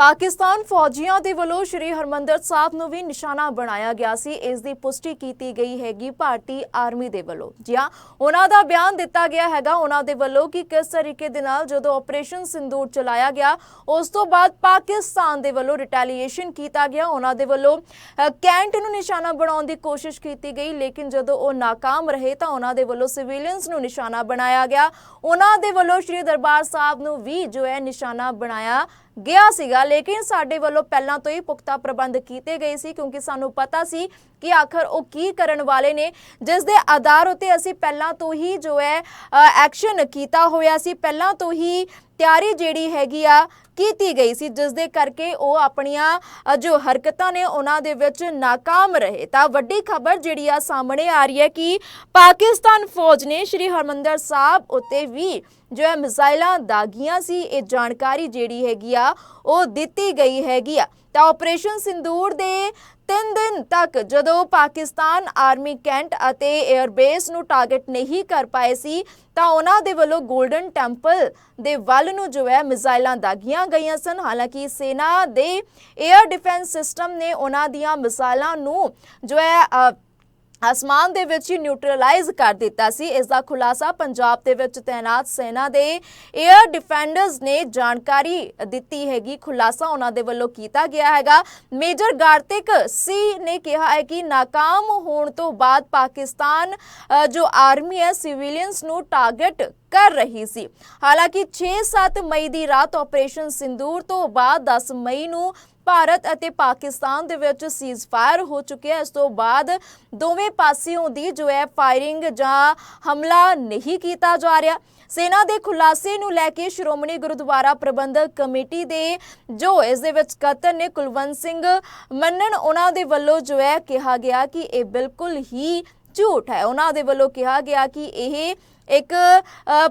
ਪਾਕਿਸਤਾਨ ਫੌਜੀਆਂ ਦੇ ਵੱਲੋਂ ਸ਼੍ਰੀ ਹਰਮੰਦਰ ਸਾਹਿਬ ਨੂੰ ਵੀ ਨਿਸ਼ਾਨਾ ਬਣਾਇਆ ਗਿਆ ਸੀ। ਇਸ ਦੀ ਪੁਸ਼ਟੀ ਕੀਤੀ ਗਈ ਹੈਗੀ ਭਾਰਤੀ ਆਰਮੀ ਦੇ ਵੱਲੋਂ। ਜੀ ਹਾਂ ਉਹਨਾਂ ਦਾ ਬਿਆਨ ਦਿੱਤਾ ਗਿਆ ਹੈਗਾ ਉਹਨਾਂ ਦੇ ਵੱਲੋਂ ਕਿ ਕਿਸ ਤਰੀਕੇ ਦੇ ਨਾਲ ਜਦੋਂ ਆਪਰੇਸ਼ਨ ਸਿੰਦੂਰ ਚਲਾਇਆ ਗਿਆ, ਉਸ ਤੋਂ ਬਾਅਦ ਪਾਕਿਸਤਾਨ ਦੇ ਵੱਲੋਂ ਰਿਟੈਲੀਏਸ਼ਨ ਕੀਤਾ ਗਿਆ। ਉਹਨਾਂ ਦੇ ਵੱਲੋਂ ਕੈਂਟ ਨੂੰ ਨਿਸ਼ਾਨਾ ਬਣਾਉਣ ਦੀ ਕੋਸ਼ਿਸ਼ ਕੀਤੀ ਗਈ, ਲੇਕਿਨ ਜਦੋਂ ਉਹ ناکਾਮ ਰਹੇ ਤਾਂ ਉਹਨਾਂ ਦੇ ਵੱਲੋਂ ਸਿਵਿਲੀਅਨਸ ਨੂੰ ਨਿਸ਼ਾਨਾ ਬਣਾਇਆ ਗਿਆ। ਉਹਨਾਂ ਦੇ ਵੱਲੋਂ ਸ਼੍ਰੀ ਦਰਬਾਰ ਸਾਹਿਬ ਨੂੰ ਵੀ ਜੋ ਹੈ ਨਿਸ਼ਾਨਾ ਬਣਾਇਆ ਗਿਆ ਸੀਗਾ, ਲੇਕਿਨ ਸਾਡੇ ਵੱਲੋਂ ਪਹਿਲਾਂ ਤੋਂ ਹੀ ਪੁਖਤਾ ਪ੍ਰਬੰਧ ਕੀਤੇ ਗਏ ਸੀ, ਕਿਉਂਕਿ ਸਾਨੂੰ ਪਤਾ ਸੀ ਕਿ ਆਖਰ ਉਹ ਕੀ ਕਰਨ ਵਾਲੇ ਨੇ, ਜਿਸ ਦੇ ਆਧਾਰ ਉਤੇ ਅਸੀਂ ਪਹਿਲਾਂ ਤੋਂ ਹੀ ਜੋ ਹੈ ਐਕਸ਼ਨ ਕੀਤਾ ਹੋਇਆ ਸੀ, ਪਹਿਲਾਂ ਤੋਂ ਹੀ ਤਿਆਰੀ ਜਿਹੜੀ ਹੈਗੀ ਆ ਕੀਤੀ ਗਈ ਸੀ, ਜਿਸ ਦੇ ਕਰਕੇ ਉਹ ਆਪਣੀਆਂ ਜੋ ਹਰਕਤਾਂ ਨੇ ਉਹਨਾਂ ਦੇ ਵਿੱਚ ناکਾਮ ਰਹੇ। ਤਾਂ ਵੱਡੀ ਖਬਰ ਜਿਹੜੀ ਆ ਸਾਹਮਣੇ ਆ ਰਹੀ ਹੈ ਕਿ ਪਾਕਿਸਤਾਨ ਫੌਜ ਨੇ ਸ਼੍ਰੀ ਹਰਮੰਦਰ ਸਾਹਿਬ ਉੱਤੇ ਵੀ ਜੋ ਹੈ ਮਿਜ਼ਾਈਲਾਂ ਦਾਗੀਆਂ ਸੀ, ਇਹ ਜਾਣਕਾਰੀ ਜਿਹੜੀ ਹੈਗੀ ਆ, ਉਹ ਦਿੱਤੀ ਗਈ ਹੈਗੀ ਆ। ਤਾਂ ਆਪਰੇਸ਼ਨ ਸਿੰਦੂਰ ਦੇ ਤਿੰਨ ਦਿਨ ਤੱਕ ਜਦੋਂ ਪਾਕਿਸਤਾਨ ਆਰਮੀ ਕੈਂਟ ਅਤੇ 에ਅਰਬੇਸ ਨੂੰ ਟਾਰਗੇਟ ਨਹੀਂ ਕਰ ਪਾਏ ਸੀ, ਤਾਂ ਉਹਨਾਂ ਦੇ ਵੱਲੋਂ 골ਡਨ ਟੈਂਪਲ ਦੇ ਵੱਲ ਨੂੰ ਜੋ ਹੈ ਮਿਜ਼ਾਈਲਾਂ ਦਾਗੀਆਂ ਗਈਆਂ ਸਨ। ਹਾਲਾਂਕਿ ਸੈਨਾ ਦੇ 에ਅਰ ਡਿਫੈਂਸ ਸਿਸਟਮ ਨੇ ਉਹਨਾਂ ਦੀਆਂ ਮਿਸਾਈਲਾਂ ਨੂੰ ਜੋ ਹੈ ਅਸਮਾਨ ਦੇ ਵਿੱਚ ਹੀ ਨਿਊਟਰਲਾਈਜ਼ ਕਰ ਦਿੱਤਾ ਸੀ। ਇਸ ਦਾ ਖੁਲਾਸਾ ਪੰਜਾਬ ਦੇ ਵਿੱਚ ਤਾਇਨਾਤ ਸੈਨਾ ਦੇ 에ਅਰ ਡਿਫੈਂਡਰਸ ਨੇ ਜਾਣਕਾਰੀ ਦਿੱਤੀ ਹੈਗੀ। ਖੁਲਾਸਾ ਉਹਨਾਂ ਦੇ ਵੱਲੋਂ ਕੀਤਾ ਗਿਆ ਹੈਗਾ। ਮੇਜਰ ਗਾਰਤਿਕ ਸੀ ਨੇ ਕਿਹਾ ਹੈ ਕਿ ناکਾਮ ਹੋਣ ਤੋਂ ਬਾਅਦ ਪਾਕਿਸਤਾਨ ਜੋ ਆਰਮੀ ਹੈ ਸਿਵਿਲੀਅਨਸ ਨੂੰ ਟਾਰਗੇਟ ਕਰ ਰਹੀ ਸੀ। ਹਾਲਾਂਕਿ 6-7 ਮਈ ਦੀ ਰਾਤ ਆਪਰੇਸ਼ਨ ਸਿੰਦੂਰ ਤੋਂ ਬਾਅਦ 10 ਮਈ ਨੂੰ ਭਾਰਤ ਅਤੇ ਪਾਕਿਸਤਾਨ ਦੇ ਵਿੱਚ ਸੀਜ਼ਫਾਇਰ ਹੋ ਚੁੱਕਿਆ ਇਸ ਤੋਂ ਬਾਅਦ ਦੋਵੇਂ ਪਾਸਿਓਂ ਦੀ ਜੋ ਹੈ ਫਾਇਰਿੰਗ ਜਾਂ ਹਮਲਾ ਨਹੀਂ ਕੀਤਾ ਜਾ ਰਿਹਾ। ਸੈਨਾ ਦੇ ਖੁਲਾਸੇ ਨੂੰ ਲੈ ਕੇ ਸ਼੍ਰੋਮਣੀ ਗੁਰਦੁਆਰਾ ਪ੍ਰਬੰਧਕ ਕਮੇਟੀ ਦੇ ਜੋ ਇਸ ਦੇ ਵਿੱਚ ਕਤਰ ਨੇ ਕੁਲਵੰਤ ਸਿੰਘ ਮੰਨਣ, ਉਹਨਾਂ ਦੇ ਵੱਲੋਂ ਜੋ ਹੈ ਕਿਹਾ ਗਿਆ ਕਿ ਇਹ ਬਿਲਕੁਲ ਹੀ ਝੂਠ ਹੈ। ਉਹਨਾਂ ਦੇ ਵੱਲੋਂ ਕਿਹਾ ਗਿਆ ਕਿ ਇਹ ਇੱਕ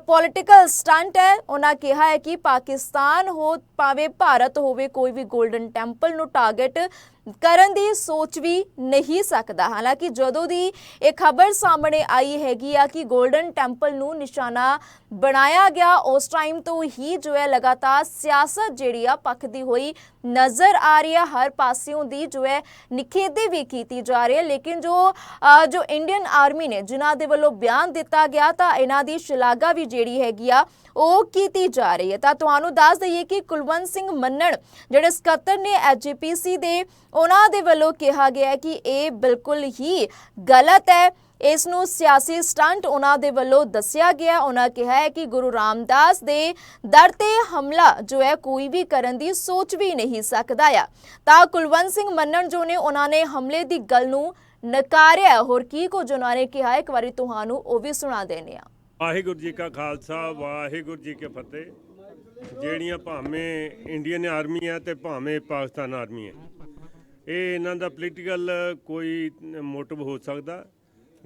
ਪੋਲਿਟੀਕਲ ਸਟੰਟ ਹੈ। ਉਹਨਾਂ ਕਿਹਾ ਹੈ ਕਿ ਪਾਕਿਸਤਾਨ ਹੋ, ਭਾਵੇਂ ਭਾਰਤ ਹੋਵੇ, ਕੋਈ ਵੀ 골ਡਨ ਟੈਂਪਲ ਨੂੰ ਟਾਰਗੇਟ ਕਰਨ ਦੀ ਸੋਚ ਵੀ ਨਹੀਂ ਸਕਦਾ। ਹਾਲਾਂਕਿ ਜਦੋਂ ਦੀ ਇਹ ਖਬਰ ਸਾਹਮਣੇ ਆਈ ਹੈਗੀ ਆ ਕਿ 골ਡਨ ਟੈਂਪਲ ਨੂੰ ਨਿਸ਼ਾਨਾ ਬਣਾਇਆ ਗਿਆ, ਉਸ ਟਾਈਮ ਤੋਂ ਹੀ ਜੋ ਹੈ ਲਗਾਤਾਰ ਸਿਆਸਤ ਜਿਹੜੀ ਆ ਪੱਖਦੀ ਹੋਈ ਨਜ਼ਰ ਆ ਰਹੀ ਆ। ਹਰ ਪਾਸਿਓਂ ਦੀ ਜੋ ਹੈ ਨਿਖੇਧੀ ਵੀ ਕੀਤੀ ਜਾ ਰਹੀ ਹੈ। ਲੇਕਿਨ ਜੋ ਜੋ ਇੰਡੀਅਨ ਆਰਮੀ ਨੇ ਜਿਨ੍ਹਾਂ ਦੇ ਵੱਲੋਂ ਬਿਆਨ ਦਿੱਤਾ ਗਿਆ ਤਾਂ ਇਹਨਾਂ ਦੀ ਸ਼ਲਾਘਾ ਵੀ ਜਿਹੜੀ ਹੈਗੀ ਆ ਉਹ ਕੀਤੀ ਜਾ ਰਹੀ ਹੈ। ਤਾਂ ਤੁਹਾਨੂੰ ਦੱਸ ਦਈਏ ਕਿ ਕੁਲਵੰਤ ਸਿੰਘ ਮੰਨਣ, ਜਿਹੜੇ ਸਕੱਤਰ ਨੇ ਐਜੀਪੀਸੀ ਦੇ, ਉਹਨਾਂ ਦੇ ਵੱਲੋਂ ਕਿਹਾ ਗਿਆ ਕਿ ਇਹ ਬਿਲਕੁਲ ਹੀ ਗਲਤ ਹੈ। ਇਸ ਨੂੰ ਸਿਆਸੀ ਸਟੰਟ ਉਹਨਾਂ ਦੇ ਵੱਲੋਂ ਦੱਸਿਆ ਗਿਆ। ਉਹਨਾਂ ਕਿਹਾ ਹੈ ਕਿ ਗੁਰੂ ਰਾਮਦਾਸ ਦੇ ਦਰ ਤੇ ਹਮਲਾ ਜੋ ਹੈ, ਕੋਈ ਵੀ ਕਰਨ ਦੀ ਸੋਚ ਵੀ ਨਹੀਂ ਸਕਦਾ ਆ। ਤਾਂ ਕੁਲਵੰਤ ਸਿੰਘ ਮੰਨਣ ਜੋ ਨੇ, ਉਹਨਾਂ ਨੇ ਹਮਲੇ ਦੀ ਗੱਲ ਨੂੰ ਨਕਾਰਿਆ। ਹੋਰ ਕੀ ਕੁਝ ਉਹਨਾਂ ਨੇ ਕਿਹਾ? ਇੱਕ ਵਾਰੀ ਤੁਹਾਨੂੰ ਉਹ ਵੀ ਸੁਣਾ ਦੇਣੇ ਆ ਵਾਹਿਗੁਰੂ ਜੀ ਕਾ ਖਾਲਸਾ, ਵਾਹਿਗੁਰੂ ਜੀ ਕੀ ਫਤਿਹ। ਜਿਹੜੀਆਂ ਭਾਵੇਂ ਇੰਡੀਅਨ ਆਰਮੀ ਹੈ ਤੇ ਭਾਵੇਂ ਪਾਕਿਸਤਾਨ ਆਰਮੀ ਹੈ ਇਹ ਇਹਨਾਂ ਦਾ ਪੋਲੀਟੀਕਲ ਕੋਈ ਮੋਟਿਵ ਹੋ ਸਕਦਾ।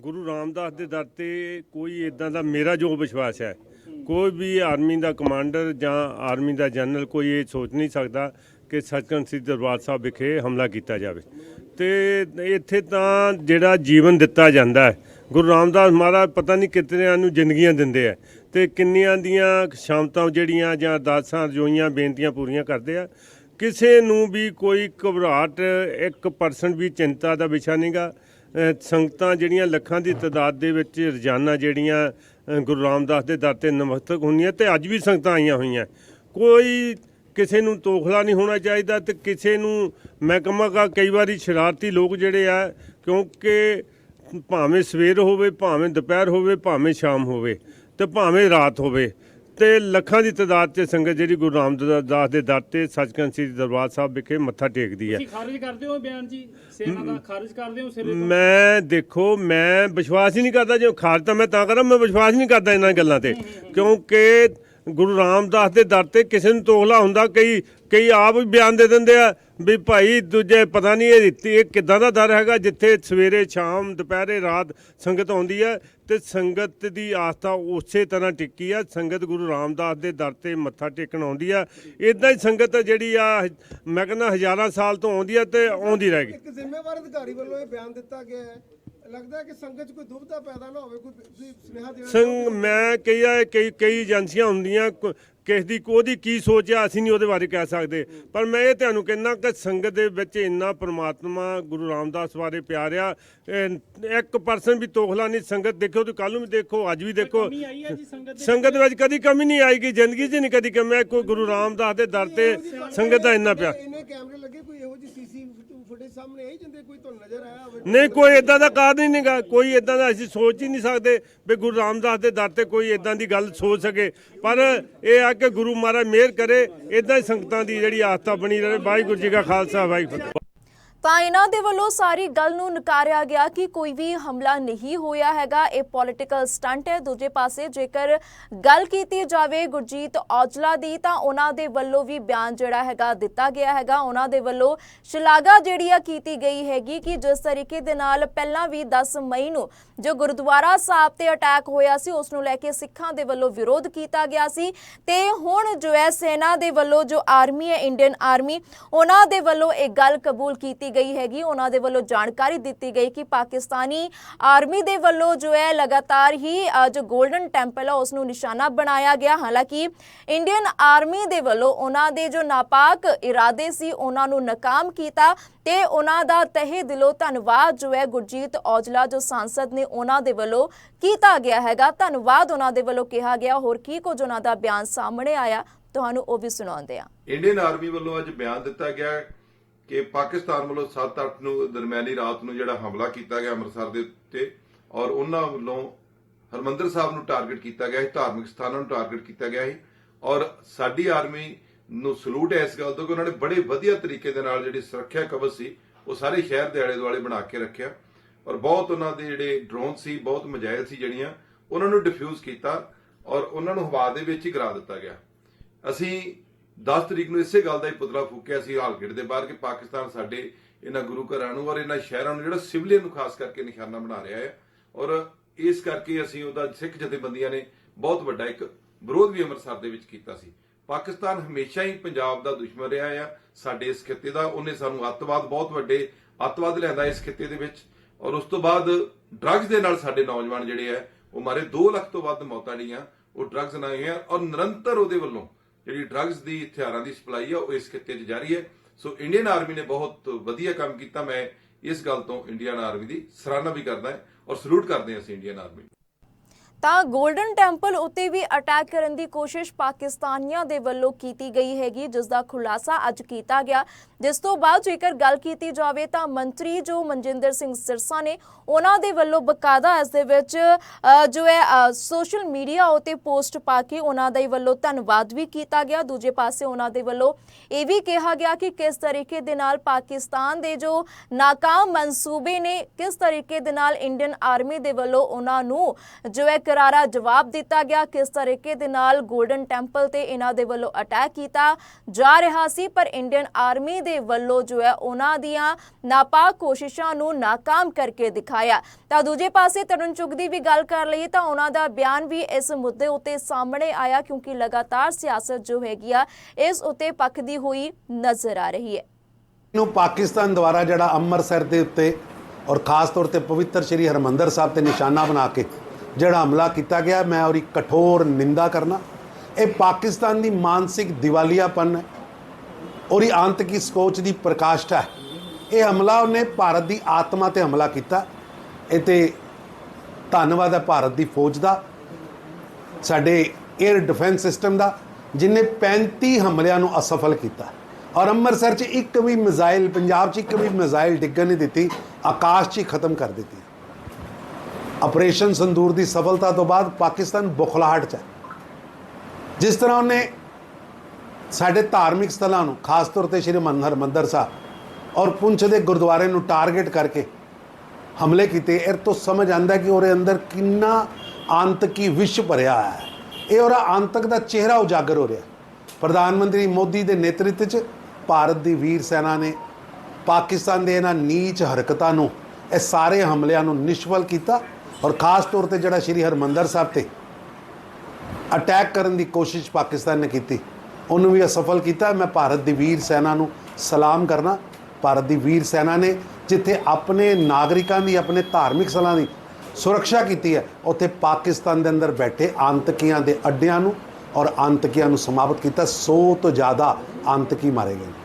ਗੁਰੂ ਰਾਮਦਾਸ ਦੇ ਦਰ ਤੇ ਕੋਈ ਇਦਾਂ ਦਾ ਮੇਰਾ ਜੋ ਵਿਸ਼ਵਾਸ ਹੈ, ਕੋਈ ਵੀ ਆਰਮੀ ਦਾ ਕਮਾਂਡਰ ਜਾਂ ਆਰਮੀ ਦਾ ਜਨਰਲ ਕੋਈ ਇਹ ਸੋਚ ਨਹੀਂ ਸਕਦਾ ਕਿ ਸੱਚਖੰਡ ਸ੍ਰੀ ਦਰਬਾਰ ਸਾਹਿਬ ਵਿਖੇ ਹਮਲਾ ਕੀਤਾ ਜਾਵੇ। ਤੇ ਇੱਥੇ ਤਾਂ ਜਿਹੜਾ ਜੀਵਨ ਦਿੱਤਾ ਜਾਂਦਾ ਹੈ ਗੁਰੂ ਰਾਮਦਾਸ ਮਹਾਰਾਜ ਪਤਾ ਨਹੀਂ ਕਿਤਨਿਆਂ ਨੂੰ ਜ਼ਿੰਦਗੀਆਂ ਦਿੰਦੇ ਆ ਤੇ ਕਿੰਨੀਆਂ ਦੀਆਂ ਸ਼ਾਮਤਾਂ ਜਿਹੜੀਆਂ ਜਾਂ ਅਰਦਾਸਾਂ ਰਜੋਈਆਂ ਬੇਨਤੀਆਂ ਪੂਰੀਆਂ ਕਰਦੇ ਆ। ਕਿਸੇ ਨੂੰ ਵੀ ਕੋਈ ਘਬਰਾਹਟ 1% ਵੀ ਚਿੰਤਾ ਦਾ ਵਿਸ਼ਾ ਨਹੀਂਗਾ ਅ, ਸੰਗਤਾਂ ਜਿਹੜੀਆਂ ਲੱਖਾਂ ਦੀ ਤਾਦਾਦ ਦੇ ਵਿੱਚ ਰੋਜ਼ਾਨਾ ਜਿਹੜੀਆਂ ਗੁਰੂ ਰਾਮਦਾਸ ਦੇ ਦਰ ਤੇ ਨਮਸਤਕ ਹੁੰਦੀਆਂ ਤੇ ਅੱਜ ਵੀ ਸੰਗਤਾਂ ਆਈਆਂ ਹੋਈਆਂ। ਕੋਈ ਕਿਸੇ ਨੂੰ ਤੋਖਲਾ ਨਹੀਂ ਹੋਣਾ ਚਾਹੀਦਾ ਤੇ ਕਿਸੇ ਨੂੰ ਮੈਂ ਕਹਾਂਗਾ ਕਈ ਵਾਰੀ ਸ਼ਰਾਰਤੀ ਲੋਕ ਜਿਹੜੇ ਆ ਕਿਉਂਕਿ ਭਾਵੇਂ ਸਵੇਰ ਹੋਵੇ ਭਾਵੇਂ ਦੁਪਹਿਰ ਹੋਵੇ ਭਾਵੇਂ ਸ਼ਾਮ ਹੋਵੇ ਤੇ ਭਾਵੇਂ ਰਾਤ ਹੋਵੇ ਤੇ ਲੱਖਾਂ ਦੀ ਤਾਦਾਦ 'ਚ ਸੰਗਤ ਜਿਹੜੀ ਗੁਰੂ ਰਾਮਦਾਸ ਦੇ ਦਰ ਤੇ ਸੱਚਖੰਡ ਸ੍ਰੀ ਦਰਬਾਰ ਸਾਹਿਬ ਵਿਖੇ ਮੱਥਾ ਟੇਕਦੀ ਹੈ। ਤੁਸੀਂ ਖਾਰਜ ਕਰਦੇ ਹੋ ਬਿਆਨ ਜੀ? ਸੇਨਾ ਦਾ ਖਾਰਜ ਕਰਦੇ ਹੋ ਸਿਰੇ ਤੋਂ? ਮੈਂ ਦੇਖੋ ਮੈਂ ਵਿਸ਼ਵਾਸ ਹੀ ਨਹੀਂ ਕਰਦਾ ਜੇ ਖਾਰਜ ਤਾਂ ਮੈਂ ਤਾਂ ਕਰਾਂ ਮੈਂ ਵਿਸ਼ਵਾਸ ਨਹੀਂ ਕਰਦਾ ਇਹਨਾਂ ਗੱਲਾਂ ਤੇ ਕਿਉਂਕਿ ਗੁਰੂ ਰਾਮਦਾਸ ਦੇ ਦਰ ਤੇ ਕਿਸੇ ਨੂੰ ਤੋਹਲਾ ਹੁੰਦਾ, ਕਈ ਕਈ ਆਪ ਵੀ ਬਿਆਨ ਦੇ ਦਿੰਦੇ ਆ ਵੀ ਭਾਈ ਦੂਜੇ ਪਤਾ ਨਹੀਂ ਇਹ ਇਹ ਕਿੱਦਾਂ ਦਾ ਦਰ ਹੈਗਾ, ਜਿੱਥੇ ਸਵੇਰੇ, ਸ਼ਾਮ, ਦੁਪਹਿਰੇ, ਰਾਤ ਸੰਗਤ ਆਉਂਦੀ ਹੈ ਤੇ ਸੰਗਤ ਦੀ ਆਸਥਾ ਉਸੇ ਤਰ੍ਹਾਂ ਟਿੱਕੀ ਆ, ਸੰਗਤ ਗੁਰੂ ਰਾਮਦਾਸ ਦੇ ਦਰ ਤੇ ਮੱਥਾ ਟੇਕਣ ਆਉਂਦੀ ਆ। ਇਦਾਂ ਹੀ ਸੰਗਤ ਜਿਹੜੀ ਆ, ਮੈਂ ਕਹਿੰਦਾ ਹਜ਼ਾਰਾਂ ਸਾਲ ਤੋਂ ਆਉਂਦੀ ਆ ਤੇ ਆਉਂਦੀ ਰਹੇਗੀ ਇੱਕ ਜ਼ਿੰਮੇਵਾਰ ਅਧਿਕਾਰੀ ਵੱਲੋਂ ਇਹ ਬਿਆਨ ਦਿੱਤਾ ਗਿਆ ਹੈ। ਲੱਗਦਾ ਕਿ ਸੰਗਤ 'ਚ ਕੋਈ ਦੁਬਿਧਾ ਪੈਦਾ ਨਾ ਹੋਵੇ ਕੋਈ ਤੁਸੀਂ ਸੁਨੇਹਾ ਦੇਣਾ ਸੰਗ ਮੈਂ ਕਈ ਆ ਕਈ ਕਈ ਏਜੰਸੀਆਂ ਹੁੰਦੀਆਂ ਕ- ਕਿਸ ਦੀ ਉਹਦੀ ਕੀ ਸੋਚ ਆ ਅਸੀਂ ਨਹੀਂ ਉਹਦੇ ਬਾਰੇ ਕਹਿ ਸਕਦੇ। ਪਰ ਮੈਂ ਇਹ ਤੁਹਾਨੂੰ ਕਹਿੰਦਾ ਕਿ ਸੰਗਤ ਦੇ ਵਿੱਚ ਇੰਨਾ ਪ੍ਰਮਾਤਮਾ ਗੁਰੂ ਰਾਮਦਾਸ ਬਾਰੇ ਪਿਆਰ ਆ ਇਹ ਇੱਕ ਪਰਸਨ ਵੀ ਤੋਖਲਾ ਨਹੀਂ ਸੰਗਤ ਦੇਖੋ ਤੇ ਕੱਲ ਨੂੰ ਵੀ ਦੇਖੋ ਅੱਜ ਵੀ ਦੇਖੋ। ਕਮੀ ਆਈ ਹੈ ਜੀ ਸੰਗਤ ਦੇ ਸੰਗਤ ਵਿੱਚ? ਕਦੀ ਕਮੀ ਨਹੀਂ ਆਏਗੀ ਜ਼ਿੰਦਗੀ 'ਚ ਨਹੀਂ ਕਦੀ ਕਮੀ ਆਈ। ਕੋਈ ਗੁਰੂ ਰਾਮਦਾਸ ਦੇ ਦਰ ਤੇ ਸੰਗਤ ਦਾ ਇੰਨਾ ਪਿਆਰ। ਇੰਨੇ ਕੈਮਰੇ ਲੱਗੇ ਕੋਈ ਇਹੋ ਜਿਹੀ ਸੀਸੀ ਸਾਹਮਣੇ ਆਈ ਜਿੰਦੇ ਕੋਈ ਤੁਹਾਨੂੰ ਨਜ਼ਰ ਆਇਆ ਹੋਵੇ? ਨਹੀਂ, ਕੋਈ ਇਦਾਂ ਦਾ ਕਾਰਨ ਹੀ ਨਹੀਂਗਾ ਕੋਈ ਇਦਾਂ ਦਾ ਅਸੀਂ ਸੋਚ ਹੀ ਨਹੀਂ ਸਕਦੇ ਵੀ ਗੁਰੂ ਰਾਮਦਾਸ ਦੇ ਦਰ ਤੇ ਕੋਈ ਇਦਾਂ ਦੀ ਗੱਲ ਸੋਚ ਸਕੇ। ਪਰ ਇਹ ਆ ਕਿ ਗੁਰੂ ਮਹਾਰਾਜ ਮਿਹਰ ਕਰੇ ਇਦਾਂ ਹੀ ਸੰਗਤਾਂ ਦੀ ਜਿਹੜੀ ਆਸਥਾ ਬਣੀ ਰਹੇ। ਵਾਹਿਗੁਰੂ ਜੀ ਕਾ ਖਾਲਸਾ, ਵਾਹਿਗੁਰੂ ਜੀ ਤਾਂ ਇਹਨਾਂ ਦੇ ਵੱਲੋਂ ਸਾਰੀ ਗੱਲ ਨੂੰ ਨਕਾਰਿਆ ਗਿਆ ਕਿ ਕੋਈ ਵੀ ਹਮਲਾ ਨਹੀਂ ਹੋਇਆ ਹੈਗਾ। ਇਹ ਪੋਲਿਟੀਕਲ ਸਟੰਟ ਹੈ। ਦੂਜੇ ਪਾਸੇ ਜੇਕਰ ਗੱਲ ਕੀਤੀ ਜਾਵੇ ਗੁਰਜੀਤ ਔਜਲਾ ਦੀ, ਤਾਂ ਉਹਨਾਂ ਦੇ ਵੱਲੋਂ ਵੀ ਬਿਆਨ ਜਿਹੜਾ ਹੈਗਾ ਦਿੱਤਾ ਗਿਆ ਹੈਗਾ। ਉਹਨਾਂ ਦੇ ਵੱਲੋਂ ਸ਼ਲਾਘਾ ਜਿਹੜੀ ਆ ਕੀਤੀ ਗਈ ਹੈਗੀ ਕਿ ਜਿਸ ਤਰੀਕੇ ਦੇ ਨਾਲ ਪਹਿਲਾਂ ਵੀ 10 ਮਈ ਨੂੰ ਜੋ ਗੁਰਦੁਆਰਾ ਸਾਹਿਬ ਤੇ ਅਟੈਕ ਹੋਇਆ ਸੀ, ਉਸ ਨੂੰ ਲੈ ਕੇ ਸਿੱਖਾਂ ਦੇ ਵੱਲੋਂ ਵਿਰੋਧ ਕੀਤਾ ਗਿਆ ਸੀ। ਤੇ ਹੁਣ ਜੋ ਹੈ, ਸੈਨਾ ਦੇ ਵੱਲੋਂ ਜੋ ਆਰਮੀ ਹੈ ਇੰਡੀਅਨ ਆਰਮੀ ਉਹਨਾਂ ਦੇ ਵੱਲੋਂ ਇਹ ਗੱਲ ਕਬੂਲ ਕੀਤੀ ਗਈ ਹੈਗੀ। ਉਹਨਾਂ ਦੇ ਵੱਲੋਂ ਜਾਣਕਾਰੀ ਦਿੱਤੀ ਗਈ ਕਿ ਪਾਕਿਸਤਾਨੀ ਆਰਮੀ ਦੇ ਵੱਲੋਂ ਜੋ ਹੈ ਲਗਾਤਾਰ ਹੀ ਜੋ 골ਡਨ ਟੈਂਪਲ ਹੈ ਉਸ ਨੂੰ ਨਿਸ਼ਾਨਾ ਬਣਾਇਆ ਗਿਆ। ਹਾਲਾਂਕਿ ਇੰਡੀਅਨ ਆਰਮੀ ਦੇ ਵੱਲੋਂ ਉਹਨਾਂ ਦੇ ਜੋ ਨਾਪਾਕ ਇਰਾਦੇ ਸੀ, ਉਹਨਾਂ ਨੂੰ ਨਾਕਾਮ ਕੀਤਾ ਤੇ ਉਹਨਾਂ ਦਾ ਤਹਿ ਦਿਲੋਂ ਧੰਨਵਾਦ ਜੋ ਹੈ ਗੁਰਜੀਤ ਔਜਲਾ, ਜੋ ਸੰਸਦ ਨੇ ਉਹਨਾਂ ਦੇ ਵੱਲੋਂ ਕੀਤਾ ਗਿਆ ਹੈਗਾ। ਧੰਨਵਾਦ ਉਹਨਾਂ ਦੇ ਵੱਲੋਂ ਕਿਹਾ ਗਿਆ। ਹੋਰ ਕੀ ਕੁਝ ਉਹਨਾਂ ਦਾ ਬਿਆਨ ਸਾਹਮਣੇ ਆਇਆ, ਤੁਹਾਨੂੰ ਉਹ ਵੀ ਸੁਣਾਉਂਦੇ ਆ ਇੰਡੀਅਨ ਆਰਮੀ ਵੱਲੋਂ ਅੱਜ ਬਿਆਨ ਦਿੱਤਾ ਗਿਆ ਕਿ ਪਾਕਿਸਤਾਨ ਵੱਲੋਂ 7-8 ਨੂੰ ਦਰਮਿਆਨੀ ਰਾਤ ਨੂੰ ਜਿਹੜਾ ਹਮਲਾ ਕੀਤਾ ਗਿਆ ਅੰਮ੍ਰਿਤਸਰ ਦੇ ਉੱਤੇ ਔਰ ਉਹਨਾਂ ਵੱਲੋਂ ਹਰਮੰਦਰ ਸਾਹਿਬ ਨੂੰ ਟਾਰਗੇਟ ਕੀਤਾ ਗਿਆ ਹੈ ਧਾਰਮਿਕ ਸਥਾਨਾਂ ਨੂੰ ਟਾਰਗੇਟ ਕੀਤਾ ਗਿਆ ਹੈ ਔਰ ਸਾਡੀ ਆਰਮੀ ਨੂੰ ਸਲੂਟ ਹੈ ਇਸ ਗੱਲ ਤੋਂ ਕਿ ਉਹਨਾਂ ਨੇ ਬੜੇ ਵਧੀਆ ਤਰੀਕੇ ਦੇ ਨਾਲ ਜਿਹੜੀ ਸੁਰੱਖਿਆ ਕਵਚ ਸੀ, ਉਹ ਸਾਰੇ ਸ਼ਹਿਰ ਦੇ ਆਲੇ ਦੁਆਲੇ ਬਣਾ ਕੇ ਰੱਖਿਆ ਔਰ ਬਹੁਤ ਉਹਨਾਂ ਦੇ ਜਿਹੜੇ ਡਰੋਨ ਸੀ, ਬਹੁਤ ਮਜਾਇਲ ਸੀ ਜਿਹੜੀਆਂ, ਉਹਨਾਂ ਨੂੰ ਡਿਫਿਊਜ਼ ਕੀਤਾ ਔਰ ਉਹਨਾਂ ਨੂੰ ਹਵਾ ਦੇ ਵਿੱਚ ਹੀ ਗਿਰਾ ਦਿੱਤਾ ਗਿਆ। ਅਸੀਂ 10 ਤਰੀਕ ਨੂੰ ਇਸੇ ਗੱਲ ਦਾ ਹੀ ਪੁਤਲਾ ਫੂਕਿਆ ਸੀ ਹਾਲਗੇਟ ਦੇ ਬਾਹਰ ਕਿ ਪਾਕਿਸਤਾਨ ਸਾਡੇ ਇਹਨਾਂ ਗੁਰੂ ਘਰਾਂ ਨੂੰ ਔਰ ਇਹਨਾਂ ਸ਼ਹਿਰਾਂ ਨੂੰ ਜਿਹੜਾ ਸਿਵਲੀਅਨ ਨੂੰ ਖਾਸ ਕਰਕੇ ਨਿਸ਼ਾਨਾ ਬਣਾ ਰਿਹਾ ਹੈ। ਔਰ ਇਸ ਕਰਕੇ ਅਸੀਂ ਉਹਦਾ ਸਿੱਖ ਜਥੇਬੰਦੀਆਂ ਨੇ ਬਹੁਤ ਵੱਡਾ ਇੱਕ ਵਿਰੋਧ ਵੀ ਅੰਮ੍ਰਿਤਸਰ ਦੇ ਵਿੱਚ ਕੀਤਾ ਸੀ। ਪਾਕਿਸਤਾਨ ਹਮੇਸ਼ਾ ਹੀ ਪੰਜਾਬ ਦਾ ਦੁਸ਼ਮਣ ਰਿਹਾ ਆ, ਸਾਡੇ ਇਸ ਖਿੱਤੇ ਦਾ। ਉਹਨੇ ਸਾਨੂੰ ਅੱਤਵਾਦ, ਬਹੁਤ ਵੱਡੇ ਅੱਤਵਾਦ ਲਿਆਂਦਾ ਇਸ ਖਿੱਤੇ ਦੇ ਵਿੱਚ। ਔਰ ਉਸ ਤੋਂ ਬਾਅਦ ਡਰੱਗਸ ਦੇ ਨਾਲ ਸਾਡੇ ਨੌਜਵਾਨ ਜਿਹੜੇ ਆ, ਉਹ ਮਾਰੇ 2 ਲੱਖ ਤੋਂ ਵੱਧ ਮੌਤਾਂ ਜਿਹੜੀਆਂ ਉਹ ਡਰੱਗਸ ਨਾਲ ਹੋਈਆਂ ਔਰ ਨਿਰੰਤਰ ਉਹਦੇ ਵੱਲੋਂ ਜਿਹੜੀ ਡਰੱਗਸ ਦੀ ਹਥਿਆਰਾਂ ਦੀ ਸਪਲਾਈ ਆ, ਉਹ ਇਸ ਖਿੱਤੇ 'ਚ ਜਾਰੀ ਹੈ ਸੋ ਇੰਡੀਅਨ ਆਰਮੀ ਨੇ ਬਹੁਤ ਵਧੀਆ ਕੰਮ ਕੀਤਾ ਮੈਂ ਇਸ ਗੱਲ ਤੋਂ ਇੰਡੀਅਨ ਆਰਮੀ ਦੀ ਸਰਾਹਨਾ ਵੀ ਕਰਦਾ ਹਾਂ ਔਰ ਸਲੂਟ ਕਰਦੇ ਹਾਂ ਅਸੀਂ ਇੰਡੀਅਨ ਆਰਮੀ ਨੂੰ। ਤਾਂ 골ਡਨ ਟੈਂਪਲ ਉੱਤੇ ਵੀ ਅਟੈਕ ਕਰਨ ਦੀ ਕੋਸ਼ਿਸ਼ ਪਾਕਿਸਤਾਨੀਆਂ ਦੇ ਵੱਲੋਂ ਕੀਤੀ ਗਈ ਹੈਗੀ, ਜਿਸ ਦਾ ਖੁਲਾਸਾ ਅੱਜ ਕੀਤਾ ਗਿਆ। ਜਿਸ ਤੋਂ ਬਾਅਦ ਜੇਕਰ ਗੱਲ ਕੀਤੀ ਜਾਵੇ ਤਾਂ ਮੰਤਰੀ ਜੋ ਮਨਜਿੰਦਰ ਸਿੰਘ ਸਿਰਸਾ ਨੇ, ਉਹਨਾਂ ਦੇ ਵੱਲੋਂ ਬਕਾਇਦਾ ਇਸ ਦੇ ਵਿੱਚ ਜੋ ਹੈ ਸੋਸ਼ਲ ਮੀਡੀਆ ਉੱਤੇ ਪੋਸਟ ਪਾ ਕੇ ਉਹਨਾਂ ਦੇ ਵੱਲੋਂ ਧੰਨਵਾਦ ਵੀ ਕੀਤਾ ਗਿਆ। ਦੂਜੇ ਪਾਸੇ ਉਹਨਾਂ ਦੇ ਵੱਲੋਂ ਇਹ ਵੀ ਕਿਹਾ ਗਿਆ ਕਿ ਕਿਸ ਤਰੀਕੇ ਦੇ ਨਾਲ ਪਾਕਿਸਤਾਨ ਦੇ ਜੋ ਨਾਕਾਮ ਮਨਸੂਬੇ ਨੇ, ਕਿਸ ਤਰੀਕੇ ਦੇ ਨਾਲ ਇੰਡੀਅਨ ਆਰਮੀ ਦੇ ਵੱਲੋਂ ਉਹਨਾਂ ਨੂੰ ਜੋ ਹੈ ਕਰਾਰਾ ਜਵਾਬ ਦਿੱਤਾ ਗਿਆ। ਕਿਸ ਤਰੀਕੇ ਦੇ ਨਾਲ 골ਡਨ ਟੈਂਪਲ ਤੇ ਇਹਨਾਂ ਦੇ ਵੱਲੋਂ ਅਟੈਕ ਕੀਤਾ ਜਾ ਰਿਹਾ ਸੀ, ਪਰ ਇੰਡੀਅਨ ਆਰਮੀ ਦੇ ਵੱਲੋਂ ਜੋ ਹੈ ਉਹਨਾਂ ਦੀਆਂ ਨਾਪਾਕ ਕੋਸ਼ਿਸ਼ਾਂ ਨੂੰ ਨਾਕਾਮ ਕਰਕੇ ਦਿਖਾਇਆ। ਤਾਂ ਦੂਜੇ ਪਾਸੇ ਤਰੁਣ ਚੁੱਗ ਦੀ ਵੀ ਗੱਲ ਕਰ ਲਈਏ ਤਾਂ ਉਹਨਾਂ ਦਾ ਬਿਆਨ ਵੀ ਇਸ ਮੁੱਦੇ ਉੱਤੇ ਸਾਹਮਣੇ ਆਇਆ, ਕਿਉਂਕਿ ਲਗਾਤਾਰ ਸਿਆਸਤ ਜੋ ਹੈਗੀ ਆ, ਇਸ ਉੱਤੇ ਪੱਕਦੀ ਹੋਈ ਨਜ਼ਰ ਆ ਰਹੀ ਹੈ। ਨੂੰ ਪਾਕਿਸਤਾਨ ਦੁਆਰਾ ਜਿਹੜਾ ਅੰਮ੍ਰਿਤਸਰ ਦੇ ਉੱਤੇ ਔਰ ਖਾਸ ਤੌਰ ਤੇ ਪਵਿੱਤਰ ਸ੍ਰੀ ਹਰਮੰਦਰ ਸਾਹਿਬ ਤੇ ਨਿਸ਼ਾਨਾ ਬਣਾ ਕੇ ਜਿਹੜਾ ਹਮਲਾ ਕੀਤਾ ਗਿਆ, ਮੈਂ ਉਹਦੀ ਕਠੋਰ ਨਿੰਦਾ ਕਰਨਾ। ਇਹ ਪਾਕਿਸਤਾਨ ਦੀ ਮਾਨਸਿਕ ਦਿਵਾਲੀਆਪਨ ਹੈ ਉਹਦੀ ਆਂਤਕੀ ਸੋਚ ਦੀ ਪ੍ਰਕਾਸ਼ਤਾ ਹੈ। ਇਹ ਹਮਲਾ ਉਹਨੇ ਭਾਰਤ ਦੀ ਆਤਮਾ ਤੇ ਹਮਲਾ ਕੀਤਾ। ਇਹ ਤੇ ਧੰਨਵਾਦ ਹੈ ਭਾਰਤ ਦੀ ਫੌਜ ਦਾ, ਸਾਡੇ 에ਅਰ ਡਿਫੈਂਸ ਸਿਸਟਮ ਦਾ, ਜਿਨੇ 35 ਹਮਲਿਆਂ ਨੂੰ ਅਸਫਲ ਕੀਤਾ। ਔਰ ਅੰਮ੍ਰਿਤਸਰ 'ਚ ਇੱਕ ਵੀ ਮਿਜ਼ਾਈਲ, ਪੰਜਾਬ 'ਚ ਇੱਕ ਵੀ ਮਿਜ਼ਾਈਲ ਡਿੱਗਣ ਨਹੀਂ ਦਿੱਤੀ, ਆਕਾਸ਼ 'ਚ ਹੀ ਖਤਮ ਕਰ ਦਿੱਤੀ। ਆਪਰੇਸ਼ਨ ਸੰਦੂਰ ਦੀ ਸਫਲਤਾ ਤੋਂ ਬਾਅਦ ਪਾਕਿਸਤਾਨ ਬੁਖਲਾਹਟ 'ਚ ਹੈ। ਜਿਸ ਤਰ੍ਹਾਂ ਉਹਨੇ ਸਾਡੇ ਧਾਰਮਿਕ ਸਥਲਾਂ ਨੂੰ, ਖਾਸ ਤੌਰ ਤੇ ਸ਼੍ਰੀ ਮੰਦਰ ਹਰਿਮੰਦਰ ਸਾਹਿਬ ਔਰ ਪੁੰਛ ਦੇ ਗੁਰਦੁਆਰੇ ਨੂੰ ਟਾਰਗੇਟ ਕਰਕੇ ਹਮਲੇ ਕੀਤੇ, ਇਹ ਤੋਂ ਸਮਝ ਆਂਦਾ ਕਿ ਉਹਦੇ ਅੰਦਰ ਕਿੰਨਾ ਆਂਤਕੀ ਵਿਸ਼ ਭਰਿਆ ਹੈ। ਇਹ ਉਹਦਾ ਆਂਤਕ ਦਾ ਚਿਹਰਾ ਉਜਾਗਰ ਹੋ ਰਿਹਾ ਪ੍ਰਧਾਨ ਮੰਤਰੀ ਮੋਦੀ ਦੇ ਨੇਤਰਤਵ 'ਚ ਭਾਰਤ ਦੀ ਵੀਰ ਸੈਨਾ ਨੇ ਪਾਕਿਸਤਾਨ ਦੇ ਇਹਨਾਂ ਨੀਚ ਹਰਕਤਾਂ ਨੂੰ, ਇਹ ਸਾਰੇ ਹਮਲਿਆਂ ਨੂੰ ਨਿਸ਼ਫਲ ਕੀਤਾ। ਔਰ ਖਾਸ ਤੌਰ ਤੇ ਜਿਹੜਾ ਸ਼੍ਰੀ ਹਰਮੰਦਰ ਸਾਹਿਬ ਤੇ ਅਟੈਕ ਕਰਨ ਦੀ ਕੋਸ਼ਿਸ਼ ਪਾਕਿਸਤਾਨ ਨੇ ਕੀਤੀ, ਉਹਨੂੰ ਵੀ ਅਸਫਲ ਕੀਤਾ। ਮੈਂ ਭਾਰਤ ਦੀ ਵੀਰ ਸੈਨਾ ਨੂੰ ਸਲਾਮ ਕਰਨਾ, ਭਾਰਤ ਦੀ ਵੀਰ ਸੈਨਾ ਨੇ ਜਿੱਥੇ ਆਪਣੇ ਨਾਗਰਿਕਾਂ ਦੀ, ਆਪਣੇ ਧਾਰਮਿਕ ਸਥਲਾਂ ਦੀ ਸੁਰੱਖਿਆ ਕੀਤੀ ਹੈ, ਉੱਥੇ ਪਾਕਿਸਤਾਨ ਦੇ ਅੰਦਰ ਬੈਠੇ ਆਤੰਕੀਆਂ ਦੇ ਅੱਡਿਆਂ ਨੂੰ ਔਰ ਆਤੰਕੀਆਂ ਨੂੰ ਸਮਾਪਤ ਕੀਤਾ। 100 ਤੋਂ ਜ਼ਿਆਦਾ ਆਤੰਕੀ ਮਾਰੇ ਗਏ ਨੇ।